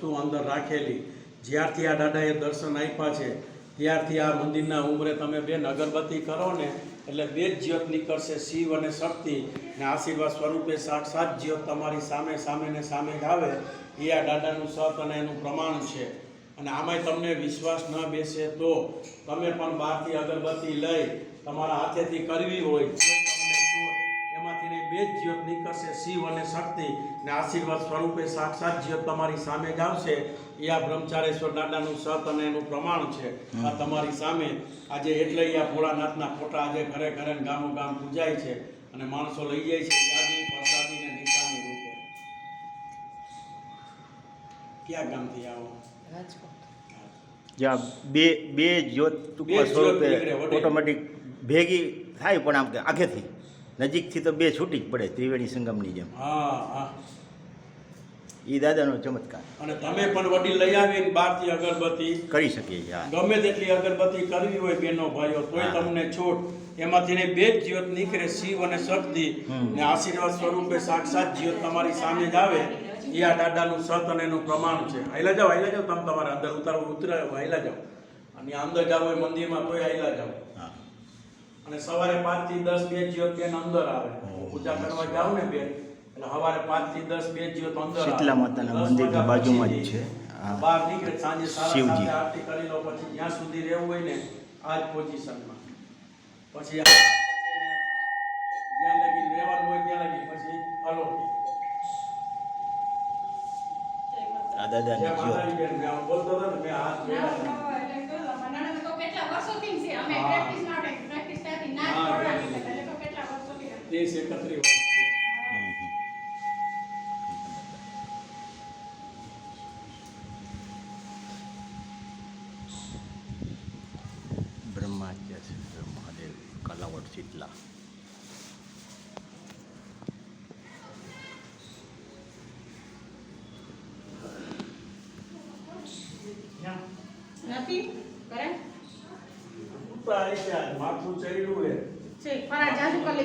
વસ્તુ અંદર રાખેલી. જ્યારથી આ દાદાએ દર્શન આપ્યા છે, ત્યારથી આ મંદિરના ઉંમરે તમે બેન અગરબત્તી કરો ને, એટલે બે જ જ્યોત નીકળશે, શિવ અને શક્તિ. ને આશીર્વાદ સ્વરૂપે સાક્ષાત જ્યોત તમારી સામે સામે ને સામે જ આવે. એ આ દાદાનું સત અને એનું પ્રમાણ છે. અને આમાંય તમને વિશ્વાસ ન બેસે તો તમે પણ બહારથી અગરબત્તી લઈ તમારા હાથેથી કરવી હોય. એમાંથી બે જ જ્યોત નીકળશે શિવ અને શક્તિ. ને આશીર્વાદ સ્વરૂપે સાક્ષાત જ્યોત તમારી સામે જ આવશે. એ આ બ્રહ્મચારેશ્વર દાદાનું સત અને એનું પ્રમાણ છે. આ તમારી સામે. આજે એટલે આ ભોળાનાથના ફોટા આજે ઘરે ઘરે ગામો ગામ પૂજાય છે અને માણસો લઈ જાય છે યાદી પ્રસાદી ને નિશાની રૂપે. ક્યાં ગામથી આવો? જ્યાં બે બે જ્યોત ટૂંકમાં સ્વરૂપે ઓટોમેટિક ભેગી થાય પણ આમ કે આખેથી. નજીકથી તો બે છૂટી જ પડે ત્રિવેણી સંગમની જેમ. હા હા. એ દાદાનો ચમત્કાર. અને તમે પણ વડીલ લઈ આવીને બહારથી અગરબત્તી કરી શકીએ છીએ ગમે તેટલી અગરબત્તી કરવી હોય બેનો ભાઈઓ તોય તમને છૂટ. એમાંથી ને બે જ જ્યોત નીકળે શિવ અને શક્તિ. ને આશીર્વાદ સ્વરૂપે સાક્ષાત જ્યોત તમારી સામે જ આવે. એ આ દાદાનું સત અને એનું પ્રમાણ છે. હાઈલા જાઓ હાઈલા જાઓ. તમે તમારા અંદર ઉતારો ઉતરાયો હાઈલા જાઓ. અને અંદર જાવ હોય મંદિરમાં તોય હાઈલા જાઓ. હા. અને સવારે પાંચથી દસ બે જીઓ બેન અંદર આવે. પૂજા કરવા જાવ ને બેન એટલે સવારે પાંચથી દસ બે જ્યોત અંદર શીતલા માતાના મંદિરની બાજુમાં જ છે. બહાર નીકળે સાંજે શિવજી. આરતી કરી લો પછી જ્યાં સુધી રહેવું હોય ને આ જ પોઝિશનમાં. પછી જ્યાં લગી રહેવાનું હોય ત્યાં લગી પછી હલો. દાદા બોલતો હતો ને મેં હાથ ત્રીસ એકત્રીસ વર્ષ છે. મહાદેવ કલાવટ શીતલા. નથી? કરે? ઉપર આવી માથું ચડ્યું છે. છે ફરા જાજુ કરી